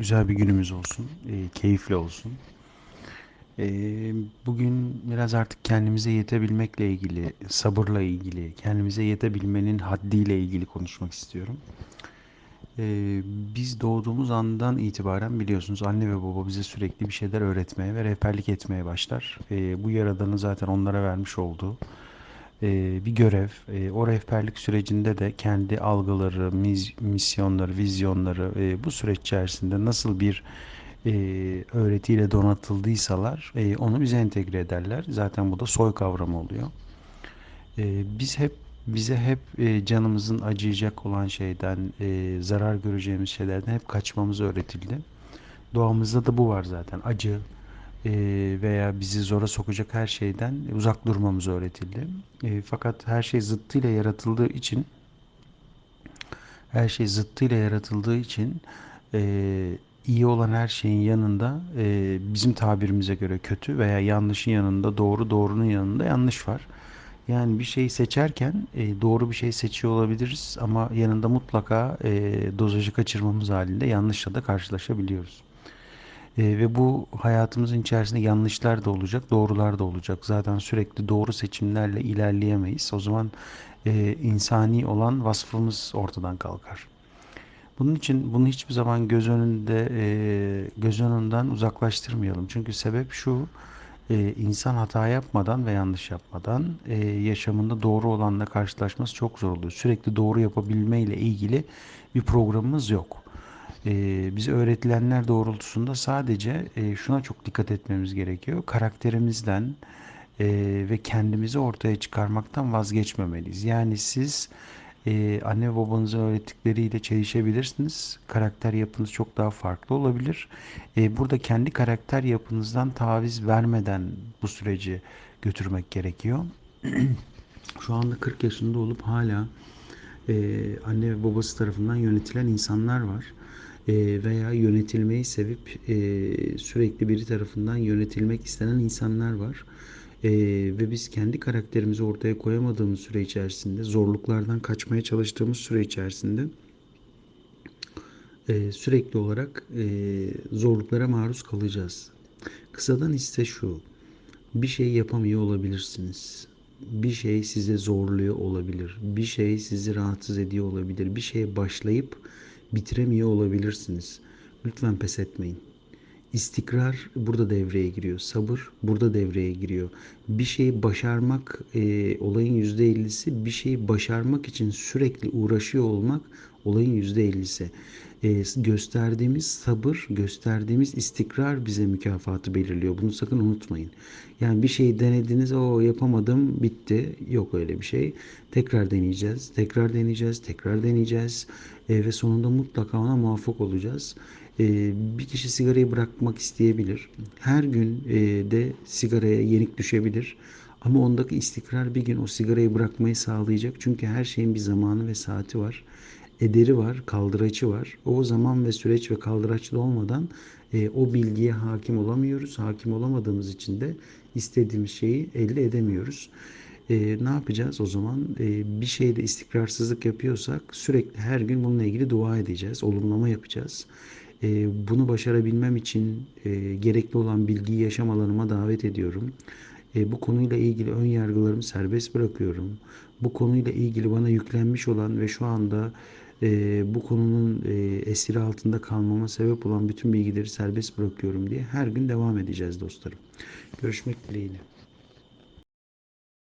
güzel bir günümüz olsun, e, keyifli olsun. E, bugün biraz artık kendimize yetebilmekle ilgili, sabırla ilgili, kendimize yetebilmenin haddiyle ilgili konuşmak istiyorum. E, biz doğduğumuz andan itibaren biliyorsunuz anne ve baba bize sürekli bir şeyler öğretmeye ve rehberlik etmeye başlar. E, bu yaradanın zaten onlara vermiş olduğu e, bir görev. E, o rehberlik sürecinde de kendi algıları, misyonları, vizyonları e, bu süreç içerisinde nasıl bir e, öğretiyle donatıldıysalar e, onu bize entegre ederler. Zaten bu da soy kavramı oluyor. E, biz hep bize hep canımızın acıyacak olan şeyden, zarar göreceğimiz şeylerden hep kaçmamız öğretildi. Doğamızda da bu var zaten. Acı, veya bizi zora sokacak her şeyden uzak durmamız öğretildi. E, fakat her şey zıttıyla yaratıldığı için her şey zıttıyla yaratıldığı için e, iyi olan her şeyin yanında e, bizim tabirimize göre kötü veya yanlışın yanında doğru, doğrunun yanında yanlış var. Yani bir şeyi seçerken e, doğru bir şey seçiyor olabiliriz ama yanında mutlaka dozajı kaçırmamız halinde yanlışla da karşılaşabiliyoruz. E, ve bu hayatımızın içerisinde yanlışlar da olacak, doğrular da olacak. Zaten sürekli doğru seçimlerle ilerleyemeyiz. O zaman e, insani olan vasfımız ortadan kalkar. Bunun için bunu hiçbir zaman göz önünde e, göz önünden uzaklaştırmayalım. Çünkü sebep şu e, insan hata yapmadan ve yanlış yapmadan e, yaşamında doğru olanla karşılaşması çok zor oluyor. Sürekli doğru yapabilme ile ilgili bir programımız yok e, bize öğretilenler doğrultusunda sadece e, şuna çok dikkat etmemiz gerekiyor. Karakterimizden e, ve kendimizi ortaya çıkarmaktan vazgeçmemeliyiz. Yani siz e, anne babanızın öğrettikleriyle çelişebilirsiniz. Karakter yapınız çok daha farklı olabilir. E, burada kendi karakter yapınızdan taviz vermeden bu süreci götürmek gerekiyor. Şu anda 40 yaşında olup hala anne ve babası tarafından yönetilen insanlar var. E, veya yönetilmeyi sevip e, sürekli biri tarafından yönetilmek istenen insanlar var. E, ve biz kendi karakterimizi ortaya koyamadığımız süre içerisinde, zorluklardan kaçmaya çalıştığımız süre içerisinde sürekli olarak zorluklara maruz kalacağız. Kısadan ise şu, bir şey yapamıyor olabilirsiniz. Bir şey size zorluyor olabilir. Bir şey sizi rahatsız ediyor olabilir. Bir şeye başlayıp bitiremiyor olabilirsiniz. Lütfen pes etmeyin. İstikrar burada devreye giriyor. Sabır burada devreye giriyor. Bir şeyi başarmak e, olayın yüzde ellisi. Bir şeyi başarmak için sürekli uğraşıyor olmak olayın yüzde ellisi. E, gösterdiğimiz sabır, gösterdiğimiz istikrar bize mükafatı belirliyor. Bunu sakın unutmayın. Yani bir şeyi denediniz, o yapamadım, bitti. Yok öyle bir şey. Tekrar deneyeceğiz, tekrar deneyeceğiz, tekrar deneyeceğiz. E, ve sonunda mutlaka ona muvaffak olacağız. E, bir kişi sigarayı bırakmak isteyebilir. Her gün e, de sigaraya yenik düşebilir. Ama ondaki istikrar bir gün o sigarayı bırakmayı sağlayacak. Çünkü her şeyin bir zamanı ve saati var. Ederi var, kaldıraçı var. O zaman ve süreç ve kaldıraçlı olmadan e, o bilgiye hakim olamıyoruz. Hakim olamadığımız için de istediğimiz şeyi elde edemiyoruz. E, ne yapacağız o zaman? E, bir şeyde istikrarsızlık yapıyorsak sürekli her gün bununla ilgili dua edeceğiz. Olumlama yapacağız. E, bunu başarabilmem için e, gerekli olan bilgiyi yaşam alanıma davet ediyorum. E, bu konuyla ilgili ön yargılarımı serbest bırakıyorum. Bu konuyla ilgili bana yüklenmiş olan ve şu anda e, bu konunun e, esiri altında kalmama sebep olan bütün bilgileri serbest bırakıyorum diye her gün devam edeceğiz dostlarım. Görüşmek dileğiyle.